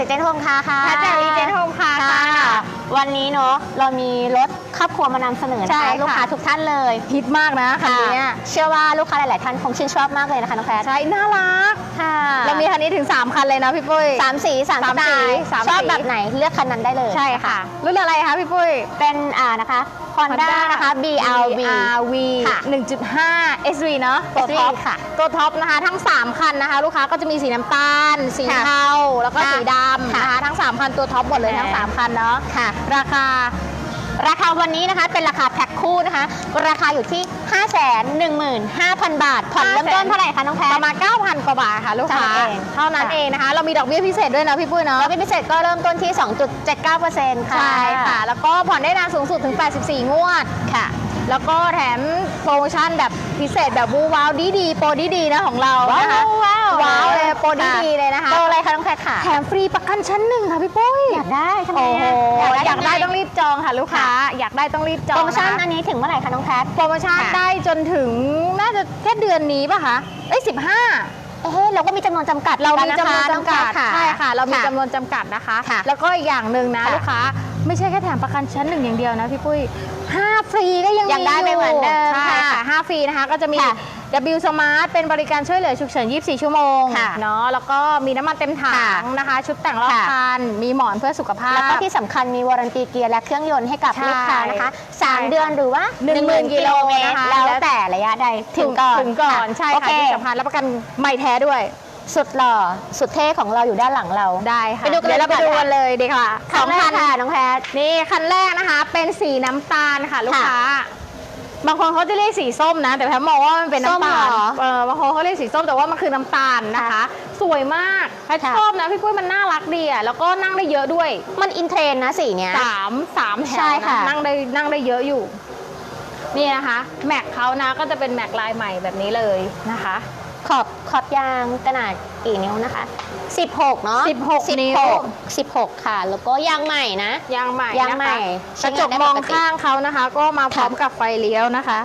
รีเจนโฮมคาค่ะแพทจาก Regent Home Car ค่ะ วันนี้เนาะเรามีรถ ครอบครัวมานำเสนอใช่นะคะค่ะ ลูกค้าทุกท่านเลยฮิตมากนะคันค่ะนี้เชื่อว่าลูกค้าหลาย ๆ ท่านคงชื่นชอบมากเลยนะคะน้องแพทใช่น่ารัก ค่ะเรามีคันนี้ถึง 3 คันเลยนะพี่ปุ้ย สามสีสามสามสไตสีล์สามชอบสี แบบไหนเลือกคันนั้นได้เลยใช่ค่ะ รุ่นอะไรคะพี่ปุ้ย เป็นอ่านะคะ Honda นะคะ BRV BRV ค่ะ 1.5 SV เนอะตัว SV ท็อปค่ะตัวท็อปนะคะ ทั้ง 3 คันนะคะ ลูกค้าก็จะมีสีน้ำตาล สีค่ะเทาแล้วก็ค่ะสีดำค่ะนะคะ ทั้ง 3 คันตัวท็อปหมดเลยทั้ง ค่ะ 3 คันเนาะค่ะ ราคา ราคาวันนี้นะคะเป็นราคาแพ็คคู่นะคะ ราคาอยู่ที่ 5 1 5 0 0 0 บาท ผ่อนเริ่มต้นเท่าไหร่คะน้องแพปทระมาณ 9,000 กว่าบาทค่ะลูกค้าเท่านั้นเองเท่านั้นค่ะเองนะคะ เรามีดอกเบี้ยพิเศษด้วยนะพี่ปุ้ยเนาะแล้วเป็นพิเศษก็เริ่มต้นที่ 2.79%ค่ะ ใช่ค่ะ แล้วก็ผ่อนได้นานสูงสุดถึง 84 งวดค่ะ แล้วก็แถมโปรโมชั่นแบบพิเศษแบบวูว้าวดีดีๆโปรดีดีๆนะของเราว้าวนะคะว้าวว้าวเลยโปรดีค่ะดีๆเลยนะคะโตอะไรคะน้องแพทค่ะแถมฟรีประกันชั้นหนึ่งค่ะพี่ปุ้ยอยากได้ทำไมโอ้โหอะอยากได้งงต้องรีบจองค่ะลูกค้าอยากได้ต้องรีบจองโปรโมชั่นนะอันนี้ถึงเมื่อไหร่คะน้องแพทโปรโมชั่นค่ะได้จนถึงน่าจะแค่เดือนนี้ป่ะคะเอ้ยสิบห้าเอ๊ะเราก็มีจำนวนจำกัดเรามีหอนจำนวนคะจำกัดองแพทใช่ค่ะเรามีค่ะจำนวนจำกัดนะคะค่ะแล้วก็อีกอย่างหนึ่งนะค่ะลูกค้าไม่ใช่แค่แถมประกันชั้นหนึ่งอย่างเดียวนะพี่ปุ้ย ห้าฟรีก็ยังยังได้ยู่ไม่เหมือนเดิมใช่ค่ะค่ะห้าฟรีนะคะก็จะมี ค่ะ W Smart เป็นบริการช่วยเหลือฉุกเฉิน 24 ชั่วโมงค่ะเนาะแล้วก็มีน้ำมันเต็มถัค่ะงนะคะ ชุดแต่งรอบค่ะ คัน มีหมอนเพื่อสุขภาพ แล้วก็ที่สำคัญมีวารันตีเกียร์และเครื่องยนต์ให้กับใช่ลูกค้านะคะ ใช่3 เดือนหรือว่าหนึ่งหมื่นกิโลนะคะ แล้วแต่ระยะใดถึงก่อนถึงก่อนใช่โอค่ะเค ที่สำคัญรับประกันไม่แท้ด้วย สุดหล่อสุดเท่ของเราอยู่ด้านหลังเรา ได้ค่ะไปดูกันเดี๋ยวเราไปเลยดูดีกว่ากันเลยดีค่ะสองคันค่ะน้องแพท นี่คันแรกนะคะ เป็นสีน้ำตาลค่ะลูกค่ะค้า บางคนเขาจะเรียกสีส้มนะ แต่แพทมองว่ามันเป็นน้ำตาส้มลเหรอเออบางคนเขาเรียกสีส้มแต่ว่ามันคือน้ำตาลนะคะค่ะสวยมากแพทค่ะ ชอบนะพี่ปุ้ยมันน่ารักดีอะแล้วก็นั่งได้เยอะด้วยมันอินเทรนด์นะสีเนี้ย สามสามแถใช่วค่ะนะนั่งได้นั่งได้เยอะอยู่ นี่นะคะ แม็กเขานะก็จะเป็นแม็กลายใหม่แบบนี้เลยนะคะ ขอบขอบยางขนาดกี่นิ้วนะคะ 16 เนาะ16นิ้ว 16 16 ค่ะ แล้วก็ยางใหม่นะ ยางใหม่ยางใหม่นะคะใช้กระจงานกได้มองปกติข้างเขานะคะ ก็มาพร้อมค่ะกับไฟเลี้ยวนะคะ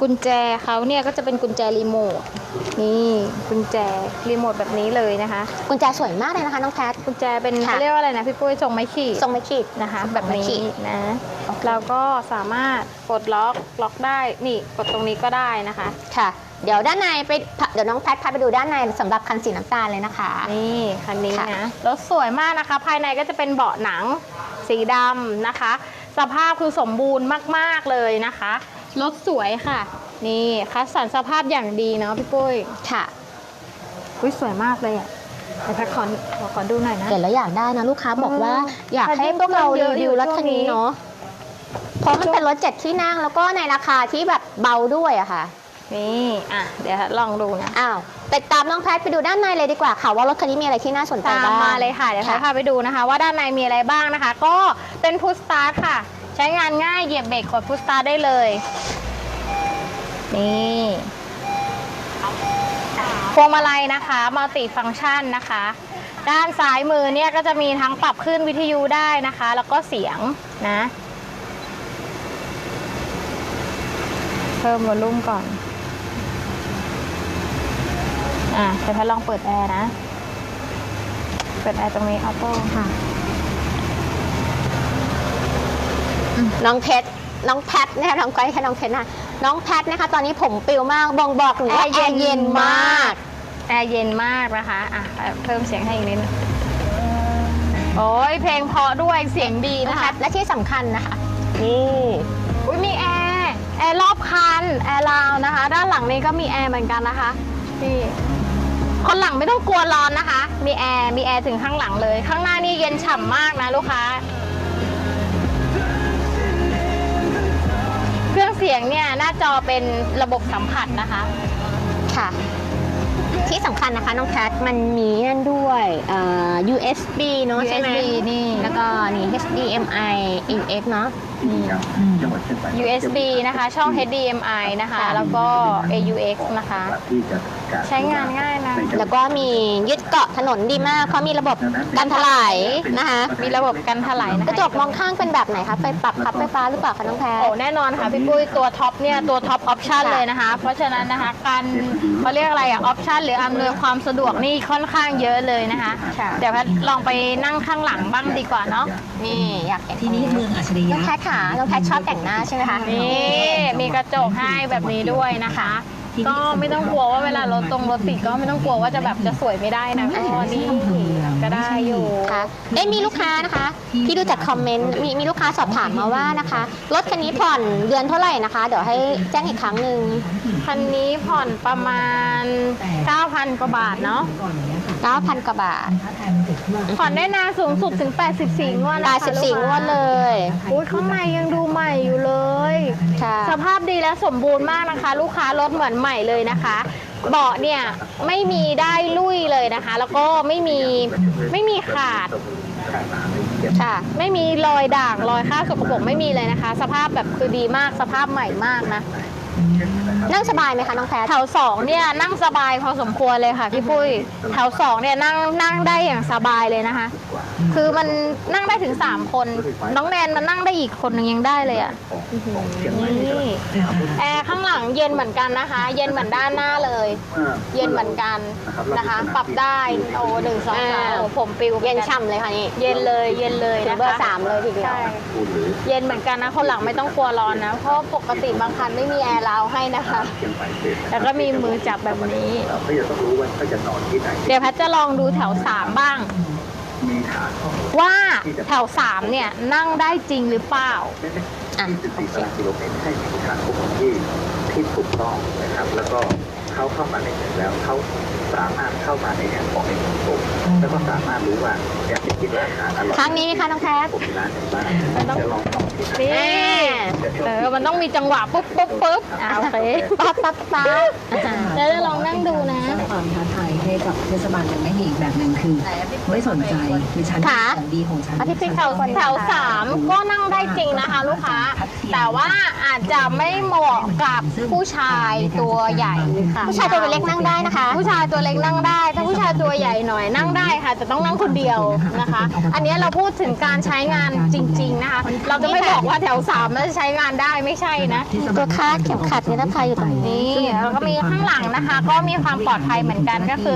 กุญแจเขาเนี่ยก็จะเป็นกุญแจรีโมทนี่กุญแจรีโมทแบบนี้เลยนะคะ กุญแจสวยมากเลยนะคะน้องแพทกุญแจเป็นค่ะเขาเรียกว่าอะไรนะพี่ปุ้ยทรงไม้ขีดทรงไม่ขีดนะคะทรงแบบไม้นี้ขีดนะโอเคเราก็สามารถปลดล็อกล็อกได้นี่กดตรงนี้ก็ได้นะคะค่ะ เดี๋ยวด้านในไปเดี๋ยวน้องแพทพาไปดูด้านในสำหรับคันสีน้ำตาลเลยนะคะ นี่คันนี้ค่ะ นะรถสวยมากนะคะ ภายในก็จะเป็นเบาะหนังสีดำนะคะ สภาพคือสมบูรณ์มากๆเลยนะคะรถสวยค่ะ นี่คัดสรรสภาพอย่างดีเนาะพี่ปุ้ยค่ะ อุ้ยสวยมากเลยอะเดี๋ยวแพทขอขอขอดูหน่อยนะ เห็นแล้วอยากได้นะลูกค้าบอกว่าเอออยากให้พวกเราเยรีอะอยู่วิวรถช่วงคันนี้นี้เนาะเพราะมันเป็นรถเจ็ดที่นั่งแล้วก็ในราคาที่แบบเบาด้วยอะค่ะ นี่อะเดี๋ยวลองดูนะอ้าวติดตามน้องแพทไปดูด้านในเลยดีกว่าค่ะ ว่ารถคันนี้มีอะไรที่น่าสนใจตามบ้างมาเลยค่ะเดี๋ยวแพทค่ะพาไปดูนะคะ ว่าด้านในมีอะไรบ้างนะคะ ก็เป็นพุ s สตาร์ทค่ะ ใช้งานง่ายเหยียบเบรกกดพุ s สตาร์ทได้เลย นี่พวงมาลัยนะคะมัลติฟัง c t ชันนะคะ ด้านซ้ายมือเนี่ยก็จะมีทั้งปรับขึ้นวิทยุได้นะคะ แล้วก็เสียงนะ เพิ่มวอลลุ่มก่อน อะเดี๋ยวแพทลองเปิดแอร์นะ เปิดแอร์ตรงนี้ออโต้ค่ะ น้องเพชร น้องแพทนะคะน้องก้อยแค่น้องเพชรนะน้องแพทนะคะ ตอนนี้ผมปลิวมากบ่งบอกถึงว่าแอร์เย็นมากแอร์เย็นมากนะคะ อะเพิ่มเสียงให้อีกนิดนึงโอ้ยเพลงเพราะด้วยเสียงดีนะนะคะ คะ และที่สำคัญนะคะ นี่ อุ้ยมีแอร์ แอร์รอบคัน แอร์ราวนะคะ ด้านหลังนี้ก็มีแอร์เหมือนกันนะคะนี่ คนหลังไม่ต้องกลัวร้อนนะคะ มีแอร์ มีแอร์ถึงข้างหลังเลย ข้างหน้านี่เย็นฉ่ำมากนะลูกค้า เครื่องเสียงเนี่ยหน้าจอเป็นระบบสัมผัสนะคะ ค่ะ ที่สำคัญนะคะน้องแพทมันมีนั่นด้วยเอ่อ USB เนอะใช่ไหม USB นี่ แล้วก็นี่ HDMI AUX เนอะจังหวัดเชียงใหม่ USB นะคะ ช่อง HDMI นะคะ แล้วก็ AUX นะคะ ที่จะ ใช้งานง่ายนะ แล้วก็มียึดเกาะถนนดีมากเขามีระบบกันถลายนะคะ มีระบบกันถลายนะกระจกมองข้างเป็นแบบไหนคะไฟปรับพับไฟฟ้าหรือเปล่าคะน้องแพรโอ้แน่นอนค่ะพี่ปุ้ยตัวท็อปเนี่ยตัวท็อปออปชันค่ะเลยนะคะ เพราะฉะนั้นนะคะการเขาเรียกอะไรอะออปชันหรืออำนวยความสะดวกนี่ค่อนข้างเยอะเลยนะคะค่ะเดี๋ยวแพทย์ลองไปนั่งข้างหลังบ้างดีกว่าเนาะนี่อยากเห็นทีนี้เมืองอัจฉริน้องยะแพทค่ะน้องแพทชอบแต่งหน้าใช่ไหมคะนี่มีกระจกให้แบบนี้ด้วยนะคะ ก็ไม่ต้องกลัวว่าเวลารถตรงรถติดก็ไม่ต้องกลัวว่าจะแบบจะสวยไม่ได้นะก็นี่ก็ได้อยู่ค่ะเอ้มีลูกค้านะคะ ที่ดูจากคอมเมนต์มีมีลูกค้าสอบถามมาว่านะคะรถคันนี้ผ่อนเดือนเท่าไหร่นะคะ เดี๋ยวให้แจ้งอีกครั้งหนึ่งคันนี้ผ่อนประมาณ 9,000กว่าบาทเนาะ ก่อนอย่างเงี้ยค่ะ9,000กว่าบาทท้าทายมันเกิดขึ้นมาผ่อนได้นานสูงสุดถึง 84 งวดนะคะ84งวดเลยอุ้ยข้างในยังดูใหม่อยู่เลย ค่ะสภาพดีและสมบูรณ์มากนะคะ ลูกค้ารถเหมือนใหม่เลยนะคะ เบาะเนี่ยไม่มีได้ลุยเลยนะคะ แล้วก็ไม่มีไม่มีขาด ค่ะ ไม่มีรอยด่างรอยค่าบสกปรกไม่มีเลยนะคะ สภาพแบบคือดีมากสภาพใหม่มากนะ นั่งสบายไหมคะน้องแพทแถวสองเนี่ยนั่งสบายพอสมควรเลยค่ะพี่ปุ้ยแถวสองเนี่ยนั่งนั่งได้อย่างสบายเลยนะคะ คือมันนั่งได้ถึง3คน น้องแนนมันนั่งได้อีกคนหนึงยังได้เลยอะนี่แอร์ข้างห ลังเย็นเหมือนกันนะคะ เย็นเหมือนด้านหน้าเลยเย็นเหมือนกันนะคะ ปรับได้โอ้หนึ่งสองสามโอ้ผมปิวเย็นฉ่ำเลยค่ะนี่เย็นเลยเย็นเลยถึนะงคะเบอร์สามเลยทีเดียว ใช่เย็นเหมือนกันนะคนหลังไม่ต้องกลัวร้อนนะ เพราะปกติบางคันไม่มีแอร์ราวให้นะคะแล้วก็มีมือจับแบบนี้เขาจะต้องรู้ว่าเขาจะนอนที่ไหนเดี๋ยวแพทย์จะลองดูแถวสามบ้าง มีฐานข้อมูลว่าแถวสามเนี่ยนั่งได้จริงหรือเปล่าอะ 24ตารางกิโลเมตรให้มีฐานข้อมูลที่ ที่ถูกต้องนะครับ แล้วก็เขาเข้ามาในเมืองแล้วเขาสามารถเข้ามาในแอปของในเมืองผมแล้วก็สามารถรู้ว่าอยากจะกินร้านอาหารอร่อยครั้งนี้ไหมคะน้องแพทผมมีร้านไหนบ้างมันต้องจะลองลองที่ไหนนี่เออมันต้องมีจังหวะปุ๊บปุ๊บปุ๊บอ่าโอเคปั๊บปั๊บปั๊บเดี๋ยวจะลองนั่งดูนะสร้างความท้าทาย ให้กับเทศบาลยังไม่เห็นอีกแบบหนึ่งคือ ไม่สนใจคือฉันมีของดีของฉันอาทิตย์ที่แถวแถวสามก็นั่งได้จริงนะคะ ลูกค้า แต่ว่าอาจจะไม่เหมาะกับผู้ชายตัวใหญ่ค่ะผู้ชายตัวเล็กนั่งได้นะคะ ผู้ชายตัวเล็กนั่งได้ ถ้าผู้ชายตัวใหญ่หน่อยนั่งได้ค่ะแต่ต้องนั่งคนเดียวนะคะ อันนี้เราพูดถึงการใช้งานจริง ๆนะคะ เราจะไม่บอกว่าแถวสามแล้วจะใช้งานได้ไม่ใช่นะตัวคาดเข็มขัดนิรภัยอยู่ตรงนี้นี่แล้วก็มีข้างหลังนะคะ ก็มีความปลอดภัยเหมือนกันก็คือ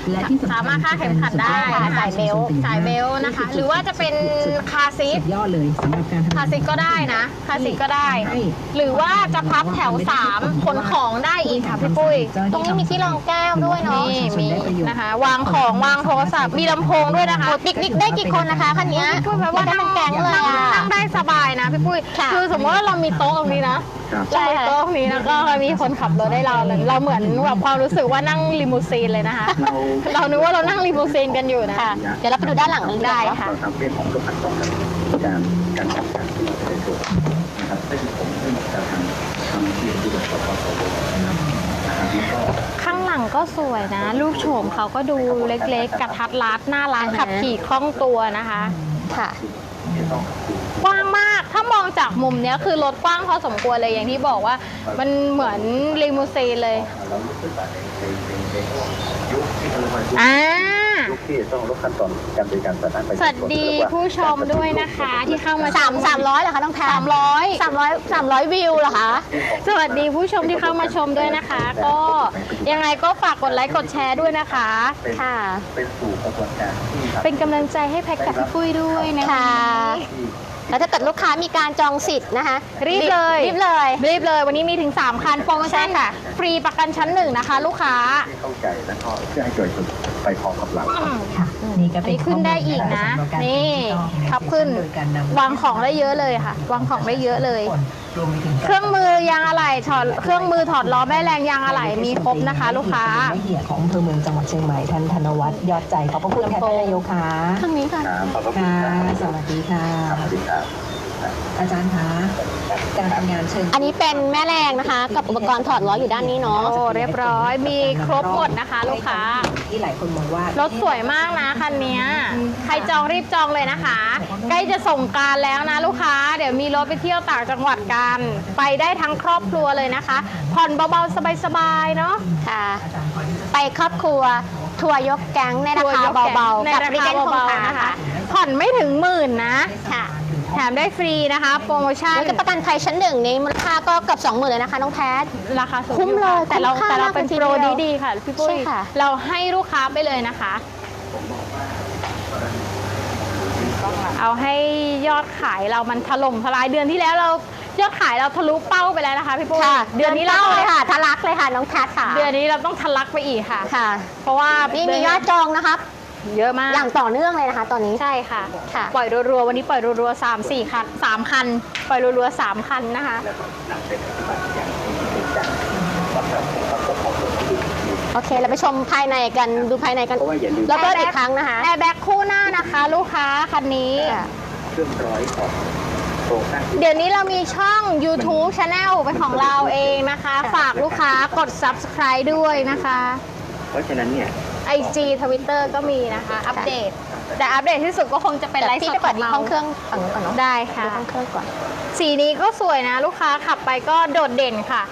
และที่สำคัญสามารถคาดเข็มขัดได้ค่ะนะคะสายเบลต์สายเบลต์นะคะ หรือว่าจะเป็นคาร์ซีสุทดยอดเลยสำหรับการทำคาร์ซีทก็ได้นะคาร์ซีทก็ได้ หรือว่าจะพับแถวสามขนของได้อีกค่ะพี่ปุ้ยตรงนี้มีที่รองแก้วด้วยเนาะนี่มีนะคะ วางของวางโทรศัพท์มีลำโพงด้วยนะคะโอ้ปิกนิกได้กี่คนนะคะคันเนี้ยพูดไปว่าได้เป็นแก๊งเลยนั่งอะนั่งได้สบายนะพี่ปุ้ยค่ะคือสมมติว่าเรามีโต๊ะตรงนี้นะครับใช่เรามีค่ะโต๊ะตรงนี้แล้วก็มีคนขับรถให้เราเลยเราเหมือนแบบความรู้สึกว่านั่งลิมูซีนเลยนะคะเราเรานึกว่าเรานั่งลิมูซีนกันอยู่นะ ค่ะ เดี๋ยวเราไปดูด้านหลังนี้ได้ได้ค่ะ เราทำเรื่องของรถคันสองครับการการจัดการที่เราได้ตัวนะครับซึ่งผมได้มาจากทางทางที่ที่เราสอบสอบนะครับนะครับแล้วก็ข้างหลังก็สวยนะ รูปโฉมเขาก็ดูเล็กๆ กระทัดรัดน่ารักขับขี่คล่องตัวนะคะ ค่ะ จะต้องกว้างมาก ถ้ามองจากมุมเนี้ยคือรถกว้างพอสมควรเลยอย่างที่บอกว่า มันเหมือนลิมูซีนเลยเรารู้สึกว่าในในในใน อ่ายุคที่ต้องลดขั้นตอนการบริการสาธารณะสวัสดีผู้ชมด้วยนะคะที่เข้ามาสามสามร้อยเหรอคะน้องแพทสามร้อยสามร้อยสามร้อยวิวเหรอคะสวัสดีผู้ชมที่เข้ามาชมด้วยนะคะ ก็ยังไงก็ฝากกดไลค์กดแชร์ด้วยนะคะค่ะ เป็นสู่กระบวนการที่เป็นกำลังใจให้แพ็กกับพี่ปุ้ยด้วยนะค่ะคะแล้วถ้าเกิดลูกค้ามีการจองสิทธิ์นะคะรีบเลย รีบเลย รีบเลยวันนี้มีถึง 3 คันโปรโมชั่นใช่ค่ะ ฟรีประกันชั้นหนึ่งนะคะ ลูกค้าที่เข้าใจแล้วก็เพื่อให้เกิดผล ไปพร้อมกับเราค่ะนี่ก็อันเป็นนี้ขึ้นได้อีกนะสำหรับการนี่ที่ต้องขับขึ้น โดยการนำวางของได้เยอะเลยค่ะ วางของได้เยอะเลย รวมไปถึงเครื่องมือยางอะไหล่ถอดเครื่องมือถอดล้อแม่แรงยางอะไหล่มีครบนะคะ ลูกค้าละเอียดของอำเภอเมืองจังหวัดเชียงใหม่ท่านธนวัฒน์ยอดใจขอบพระคุณแทนท่านนายกค่ะทางนี้ค่ะ ครับขอบพระคุณค่ะ ครับสวัสดีค่ะสวัสดีครับ อาจารย์คะการทำงานเชิงอันนี้เป็นแม่แรงนะคะ กับอุปกรณ์ถอดล้ออยู่ด้านนี้เนาะโอ้เรียบร้อย มีครบหมดนะคะ ลูกค้าที่หลายคนมองว่ารถสวยมากนะคันเนี้ยใครจองรีบจองเลยนะคะ ใกล้จะส่งกรารแล้วนะลูกค้า เดี๋ยวมีรถไปเที่ยวต่างจังหวัดกัน ไปได้ทั้งครอบครัวเลยนะคะผ่อนเบาๆสบายๆเนาะค่ะอาจารย์พอที่จะไปครอบครัวทัวร์ยกแก๊งในราคาเบาๆในกับราริคาเกนคงเบาคาๆนะนะคะคะผ่อนไม่ถึงหมื่นนะค่ะแถ มได้ฟรีนะคะ โปรโมชั่นแล้วก็ประกันภัยชั้นหนึ่งนี้มูลค่าก็เกือบสองหมื่นเลยนะคะน้องแพท ราคาสูงคุ้มอยู่เลยค่ะแต่เราคุ้มค่าแต่เรามากเป็นเลยทีโปรเดียวดีๆค่ะพี่ปุ้ยใช่ค่ะ เราให้ลูกค้าไปเลยนะคะ เอาให้ยอดขายเรามันถล่มทลายเดือนที่แล้วเรายอดขายเราทะลุเป้าไปแล้วนะคะพี่ปุ้ยค่ะเดือนนี้เราเลยค่ะทะลักเลยค่ะน้องแพทค่ะเดือนนี้เราต้องทะลักไปอีกค่ะ ค่ะ เพราะว่านี่นี่มียอดจองนะครับ เยอะมากอย่างต่อเนื่องเลยนะคะ ตอนนี้ ใช่ค่ะ ค่ะ ปล่อยรัวๆ วันนี้ปล่อยรัวๆสามสี่คันสามคัน ปล่อยรัวๆสามคันนะคะแล้วก็นำไปปฏิบัติอย่างจริงจังสำหรับความประสบของคนที่มีโอเค เราไปชมภายในกันดูภายในกันเพราะว่าอย่าลืมแล้วก็อีกครั้งนะคะแอร์แบ็กคู่หน้านะคะ ลูกค้าคันนี้ค่ะเครื่องร้อยของโครงสร้างที่เดี๋ยวนี้เรามีช่อง YouTube Channel เป็นของเราเองนะคะ ฝากลูกค้ากด Subscribe ด้วยนะคะ เพราะฉะนั้นเนี่ย IG Twitter ก็มีนะคะ อัปเดต แต่อัปเดตที่สุดก็คงจะเป็นแต่ไลฟ์สพี่ดไปขเปิอดงเราห้องเครื่องฝั่งนู้นก่อนเนาะได้ค่ะดูห้องเครื่องก่อน สีนี้ก็สวยนะ ลูกค้าขับไปก็โดดเด่นค่ะ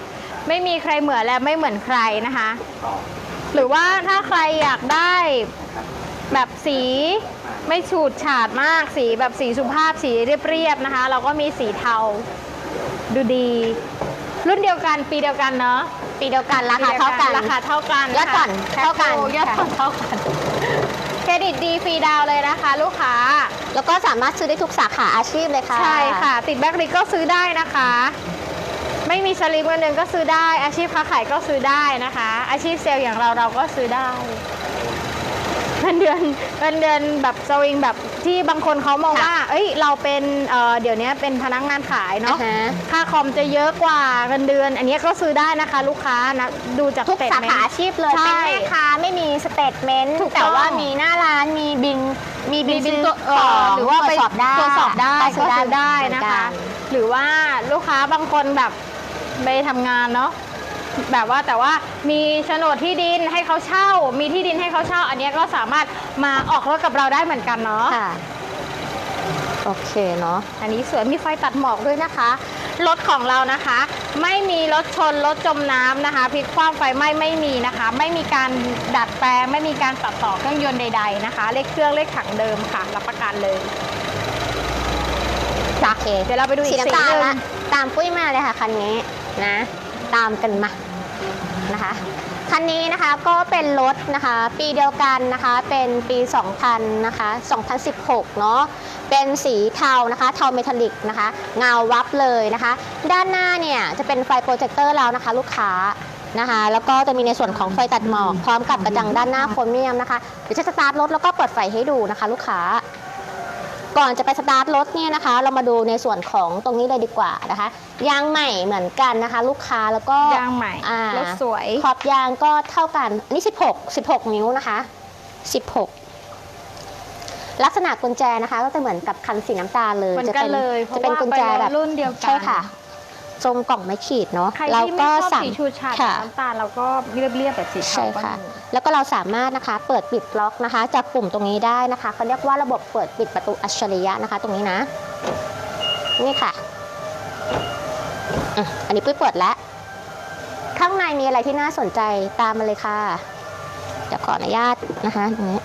ไม่มีใครเหมือนและไม่เหมือนใครนะคะ หรือว่าถ้าใครอยากได้แบบสีไม่ฉูดฉาดมากสีแบบสีสุภาพสีเรียบๆนะคะ เราก็มีสีเทาดูดี รุ่นเดียวกันปีเดียวกันเนาะ ปีเดียวกันราคาเท่ากันราคาเท่ากันยอดผ่อนค่ะเท่ากันแคปโยอดผ่อนเท่ากันเครดิตดีฟรีดาวน์เลยนะคะ ลูกค้า แล้วก็สามารถซื้อได้ทุกสาขาอาชีพเลยค่ะ ใช่ค่ะ ติดแบ็กลิกก็ซื้อได้นะคะ ไม่มีสลิปเงินเดือนก็ซื้อได้ อาชีพค้าขายก็ซื้อได้นะคะ อาชีพเซลล์อย่างเราเราก็ซื้อได้เงินเดือนเงินเดือนแบบสวิงแบบที่บางคนเขามองว่า เอ้ยเราเป็นเอ่อเดี๋ยวนี้เป็นพนักงานขายอ่าเนาะฮะ ค่าคอมจะเยอะกว่าเงินเดือน อันนี้ก็ซื้อได้นะคะ ลูกค้านะดูจาก ทุกสาขาอาชีพเลยใช่เป็นแม่ค้าไม่มีสเตทเมนต์ถูกต้องแต่ว่ามีหน้าร้านมีบินมีบินมีบินซื้อตัวขเอ่อองหรือว่าตรไปวจสอบได้ตรวจสอบได้ก็ก็ซื้อได้เหมือนะคะกัหรือว่าลูกค้าบางคนแบบไปทำงานเนาะ แบบว่าแต่ว่ามีโฉนดที่ดินให้เขาเช่า มีที่ดินให้เขาเช่า อันเนี้ยก็สามารถมาออกรถกับเราได้เหมือนกันเนาะ ค่ะ โอเคเนาะ อันนี้สวยมีไฟตัดหมอกด้วยนะคะ รถของเรานะคะ ไม่มีรถชนรถจมน้ำนะคะพลิกคว่ำไฟไหม้ไม่มีนะคะ ไม่มีการดัดแปลง ไม่มีการตัดต่อเครื่องยนต์ใด ๆนะคะ เลขเครื่องเลขถังเดิมค่ะ รับประกันเลยโอเคเดี๋ยวเราไปดูอีสีกสีน้ำตาลหนึ่งละตามปุ้ยมาเลยค่ะคันนี้นะ ตามกันมานะคะคันนี้นะคะก็เป็นรถนะคะปีเดียวกันนะคะเป็นปี 2000นะคะ2016 เนาะเป็นสีเทานะคะเทาเมทัลลิกนะคะเงาวับเลยนะคะ ด้านหน้าเนี่ยจะเป็นไฟโปรเจคเตอร์แล้วนะคะลูกค้านะคะแล้วก็จะมีในส่วนของไฟตัดหมอกพร้อมกับกระจังด้านหน้าโครเมียมนะคะเดี๋ยวจะสตาร์ทรถแล้วก็เปิดไฟให้ดูนะคะ ลูกค้า ก่อนจะไปสตาร์ทรถเนี่ยนะคะ เรามาดูในส่วนของตรงนี้เลยดีกว่านะคะ ยางใหม่เหมือนกันนะคะ ลูกค้าแล้วก็ยางใหม่อ่ารถสวย ขอบยางก็เท่ากันอันนี่ 16 16 นิ้วนะคะ 16 ลักษณะกุญแจนะคะ ก็จะเหมือนกับคันสีน้ำตาลเลย เหมือนจะกันเป็นเลยจะเป็นกุญแจแบบรุ่นเดียวกันใช่ค่ะ ทรงกล่องไม้ขีดเนาะใครแล้วที่ก็ไม่ชอบสามสีชูชาดค่ะ น้ำตาลเราก็เรียบๆแบบสีเทาใช่ก็ค่ะ มีแล้วก็เราสามารถนะคะเปิดปิดล็อกนะคะ จากปุ่มตรงนี้ได้นะคะเขาเรียกว่าระบบเปิดปิดประตูอัจฉริยะนะคะ ตรงนี้นะ นี่ค่ะอะ อันนี้ปุ้ยเปิดแล้ว ข้างในมีอะไรที่น่าสนใจตามมาเลยค่ะเดี๋ยวขออนุญาตนะคะตรงนี้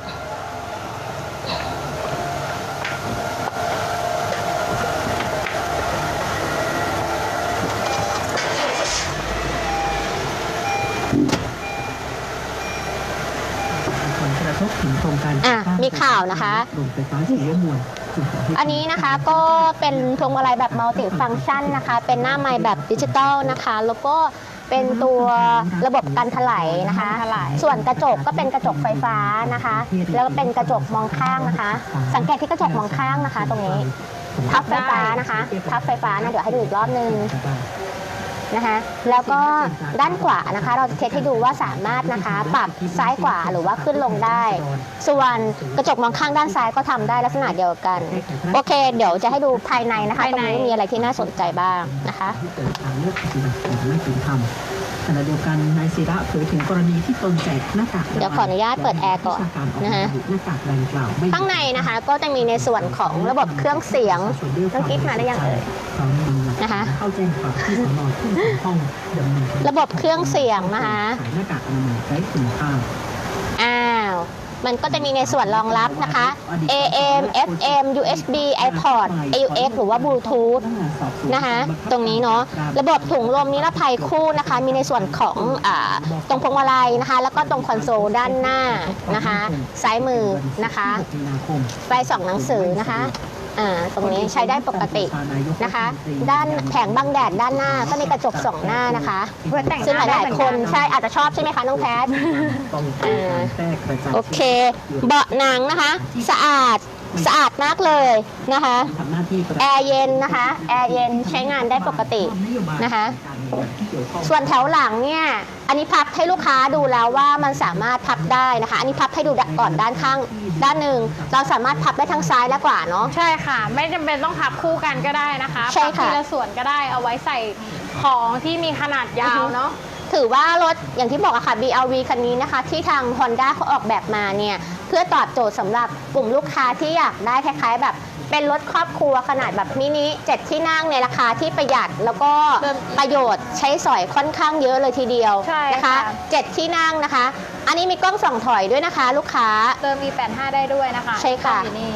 ผลกระทบถึงโครงการ อะ มีข่าวนะคะโรงไฟฟ้าสีม่วงซึ่งขให้อันนี้นะคะก็เป็นพวงมาลัยแบบมัลติฟัง c t ชันนะคะ เป็นหน้าไม้แบบดิจิตอลนะคะ แล้วก็เป็นตัวระบบกันถลายนะคะกันถลายส่วนกระจกก็เป็นกระจกไฟฟ้านะคะ แล้วก็เป็นกระจกมองข้างนะคะ สังเกตที่กระจกมองข้างนะคะ ตรงนี้พับไฟฟ้านะคะพับไฟฟ้านะเดี๋ยวให้ดูอีกรอบนึง นะคะ แล้วก็ด้านขวานะคะ เราจะเทสให้ดูว่าสามารถนะคะ ปรับซ้ายขวาหรือว่าขึ้นลงได้ ส่วนกระจกมองข้างด้านซ้ายก็ทำได้ลักษณะเดียวกัน โอเค เดี๋ยวจะให้ดูภายในนะคะภายตรในงนี้มีอะไรที่น่าสนใจบ้างนะคะที่เกิดทางเลือกปฏิบัติแบบไม่เป็นธรรมขณะเดียวกันนายศิระเผยถึงกรณีที่ตนแจกหน้ากากเดี๋ยวขออนุญาตเปิดแอร์ก่อนนะฮะหน้ากากดังกล่าวไม่ข้างในนะคะก็จะมีในส่วนของระบบเครื่องเสียงน้องกิ๊ฟมาได้ยังเอ่ยพร้อม นำหลักนะคะฐานเข้าแจ้งความที่สนทุ่งสองห้องดำเนินคดีระบบเครื่องเสียงนะคะขายหน้ากากอนามัยไร้คุณภาพ อ้าว มันก็จะมีในส่วนรองรับนะคะ AM FM USB iPod AUX หรือว่า Bluetooth นะคะ ตรงนี้เนาะ ระบบถุงลมนิรภัยคู่นะคะ มีในส่วนของอาตรงพวงมาลัยนะคะ แล้วก็ตรงคอนโซลด้านหน้านะคะ ซ้ายมือนะคะ ไฟส่องหนังสือนะคะ อ่าตรงนี้ใช้ได้ปกตินะคะ ด้านแผงบังแดดด้านหน้าก็มีกระจกสองหน้านะคะเพื่อแต่งหซึ่งหน้าได้ลายเหมือนๆคกันนเนอะใช่อาจจะชอบใช่ไหมคะน้องแพทต้องการแพร่กระจายโอเค เบาะหนังนะคะ สะอาด สะอาดมากเลยนะคะทำหน้าที่ประแอร์เย็นนะคะแอร์เย็นใช้งานได้ปกตินะคะส่วนแถวหลังเนี่ย อันนี้พับให้ลูกค้าดูแล้วว่ามันสามารถพับได้นะคะ อันนี้พับให้ดูก่อนด้านข้าง ด้านหนึ่ง เราสามารถพับได้ทั้งซ้ายและขวาเนาะ ใช่ค่ะ ไม่จำเป็นต้องพับคู่กันก็ได้นะคะใช่พับค่ะ ทีละส่วนก็ได้เอาไว้ใส่ของที่มีขนาดยาวเนาะ ถือว่ารถอย่างที่บอกอะค่ะ BRV คันนี้นะคะ ที่ทาง Honda เขาออกแบบมาเนี่ย เพื่อตอบโจทย์สำหรับกลุ่มลูกค้าที่อยากได้คล้ายๆ แบบเป็นรถครอบครัวขนาดแบบมินิเจ็ดที่นั่งในราคาที่ประหยัดแล้วก็เดิมประโยชน์ใช้สอยค่อนข้างเยอะเลยทีเดียวใช่นะคะค่ะ เจ็ดที่นั่งนะคะ อันนี้มีกล้องส่องถอยด้วยนะคะ ลูกค้า เติม e85 ได้ด้วยนะคะใช่ค่ะ อยู่นี่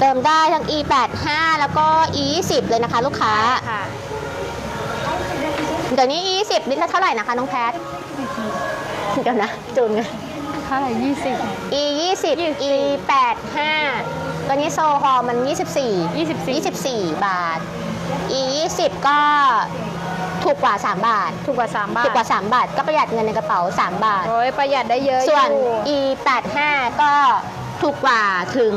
เติมได้ทั้ง e85 แล้วก็ e20 เลยนะคะ ลูกค้า ค่ะ เดี๋ยวนี้ e20 ลิตรละเท่าไหร่นะคะ น้องแพท เดี๋ยวนะ จูนกันเท่าไหร่ยี่สิบ e 20 e 85ตัวนี้โซฮอลมัน 24 24 24 บาท e 20ก็ถูกกว่า 3 บาท ถูกกว่า 3 บาทถูกกว่า 3 บาท ก็ประหยัดเงินในกระเป๋า 3 บาท โอ้ยประหยัดได้เยอะส่วน อยู่ e 85ก็ถูกกว่าถึง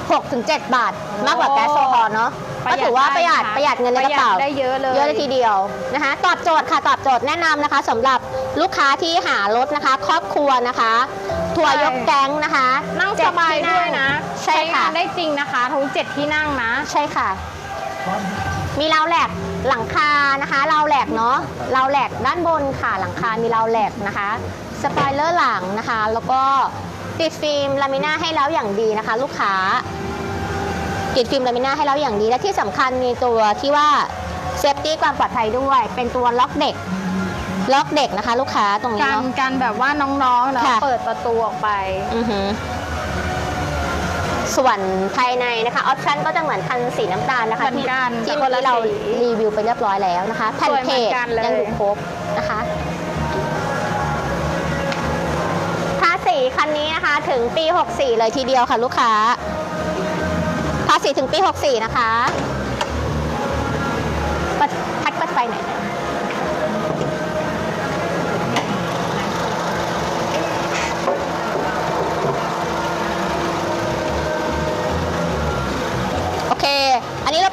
6ถึง7บาท มากกว่าแก๊สโซฮอลเนาะก็ถือว่าประหยัดประหยัดเงินในกระเป๋าปหยัดได้เยอะเลย เยอะเลยทีเดียวนะคะ ตอบโจทย์ค่ะ ตอบโจทย์แนะนำนะคะสำหรับ ลูกค้าที่หารถนะคะ ครอบครัวนะคะ ทัวร์ยกแก๊งนะคะนั่งเจ็สบายที่ด้วยนะ ใช่ค่ะ งานได้จริงนะคะทุกเจ็ดที่นั่งนะ ใช่ค่ะ มีราวแหลกหลังคานะคะราวแหลกเนาะราวแหลกด้านบนค่ะหลังคา มีราวแหลกนะคะ สปอยเลอร์หลังนะคะ แล้วก็ติดฟิล์มลามิน่าให้แล้วอย่างดีนะคะ ลูกค้า ติดฟิล์มลามิน่าให้แล้วอย่างดีและที่สำคัญมีตัวที่ว่าเซฟตี้ความปลอดภัยด้วย เป็นตัวล็อกเด็ก ล็อกเด็กนะคะ ลูกค้าตรงนี้การเนาะการแบบว่าน้องๆเนาะค่ะ เปิดประตูออกไป อือหือส่วนภายในนะคะออปชันก็จะเหมือนคันสีน้ำตาลนะคะเหมือนที่กันที่แต่คเมื่อนละกี้เราสีรีวิวไปเรียบร้อยแล้วนะคะแผ่นสวยเพเหมือนจกันเลย ยังอยู่ครบนะคะภาษีคันนี้นะคะถึงปี 64 เลยทีเดียวค่ะลูกค้าภาษีถึงปี 64 นะคะ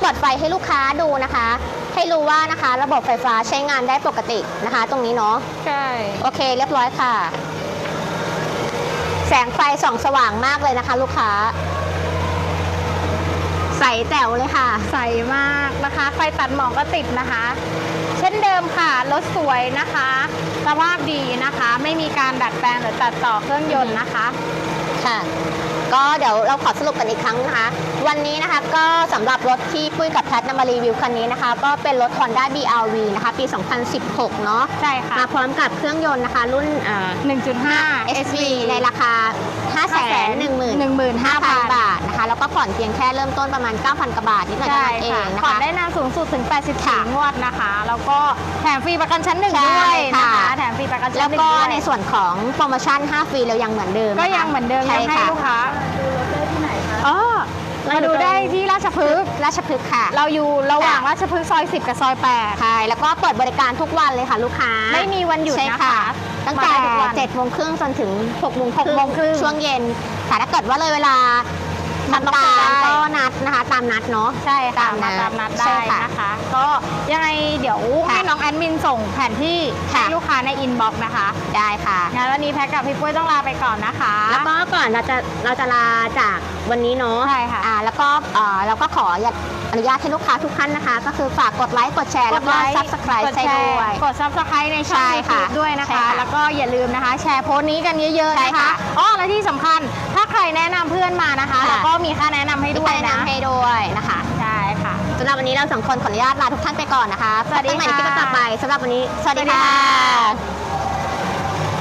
อันนี้เราเปิดไฟให้ลูกค้าดูนะคะ ให้รู้ว่านะคะ ระบบไฟฟ้าใช้งานได้ปกตินะคะ ตรงนี้เนาะใช่ โอเค เรียบร้อยค่ะ แสงไฟส่องสว่างมากเลยนะคะ ลูกค้า ใสแจ๋วเลยค่ะ ใสมากนะคะ ไฟตัดหมอกก็ติดนะคะ เช่นเดิมค่ะรถสวยนะคะสภาพดีนะคะ ไม่มีการดัดแปลงหรือตัดต่อเครื่องยนต์นะคะ ค่ะ ก็เดี๋ยวเราขอสรุปกันอีกครั้งนะคะ วันนี้นะคะก็สำหรับรถที่ปุ้ยกับแพทนำมารีวิวคันนี้นะคะ ก็เป็นรถ Honda BRV นะคะปี 2016 เนาะใช่ค่ะมาพร้อมกับเครื่องยนต์นะคะ รุ่นเอ่อ1.5 SV ในราคา 515,000 15,000 บาทนะคะ แล้วก็ผ่อนเพียงแค่เริ่มต้นประมาณ 9,000กว่าบาทนิดหน่อยใช่เท่านั้นเองค่ะนะผ่อนคะได้นานสูงสุดถึงค่ะ84 งวดนะคะ แล้วก็แถมฟรีประกันชั้นหนึ่งใช่ด้วยนะค่ะคะแถมฟรีประกันชั้แล้นวหนึ่งก็ด้วยในส่วนของโปรโมชั่น 5 ฟรีเรายังเหมือนเดิมก็นะคะยังเหมือนเดิมยังให้ค่ะลูกค้าอ๋อ มาดูได้ที่ราชพฤกษ์ราชพฤกษ์ค่ะ เราอยู่ระหว่างราชพฤกษ์ซอย 10 กับซอย8ใช่แล้วก็เปิดบริการทุกวันเลยค่ะลูกค้า ไม่มีวันหยุดใช่นะค่ะคะตั้งแต่มาได้ทุกวัน7โมงครึ่งจนถึง6โมงหกโมงครึ่งช่วงเย็นแต่ถ้าเกิดว่าเลยเวลามั นต้องทำตามได้ก็นัดนะคะ ตามนัดเนาะ ใช่ค่ะตามนัมาดตามนัดได้นะคะ ก็ยังไงเดี๋ยวค่ะให้น้องแอดมินส่งแผนที่ค่ะให้ลูกค้าในอินบ็อกซ์นะคะ ได้ค่ะงั้นวันนี้แพ็กกับพี่ปุ้ยต้องลาไปก่อนนะคะ แล้วก็ก่อนเราจะเราจะลาจากวันนี้เนาะ ใช่ค่ะอ่าแล้วก็เราก็ขออนุญาตให้ลูกค้าทุกท่านนะคะ ก็คือฝากกดไลค์กดแชร์แล้วก็ subscribe กดให้แชด้ร์วย กด subscribe ในช่องใช่ค่ะ YouTube ด้วยนะคะ แล้วก็อย่าลืมนะคะ แชร์โพสต์นี้กันเยอะๆนะคะอ๋อและที่สำคัญ ใครแนะนำเพื่อนมานะคะ ค่ะ แล้วก็มีค่าแนะนำให้ด้วยแนะนะนำให้ด้วยนะคะใช่ค่ะ สำหรับวันนี้เราสองคนขออนุญาตลาทุกท่านไปก่อนนะคะสวัสดีพบกันใหม่ในคลิปค่ะต่อไปสำหรับวันนี้ สวัสดีสวัสดีค่ะ ค่ะ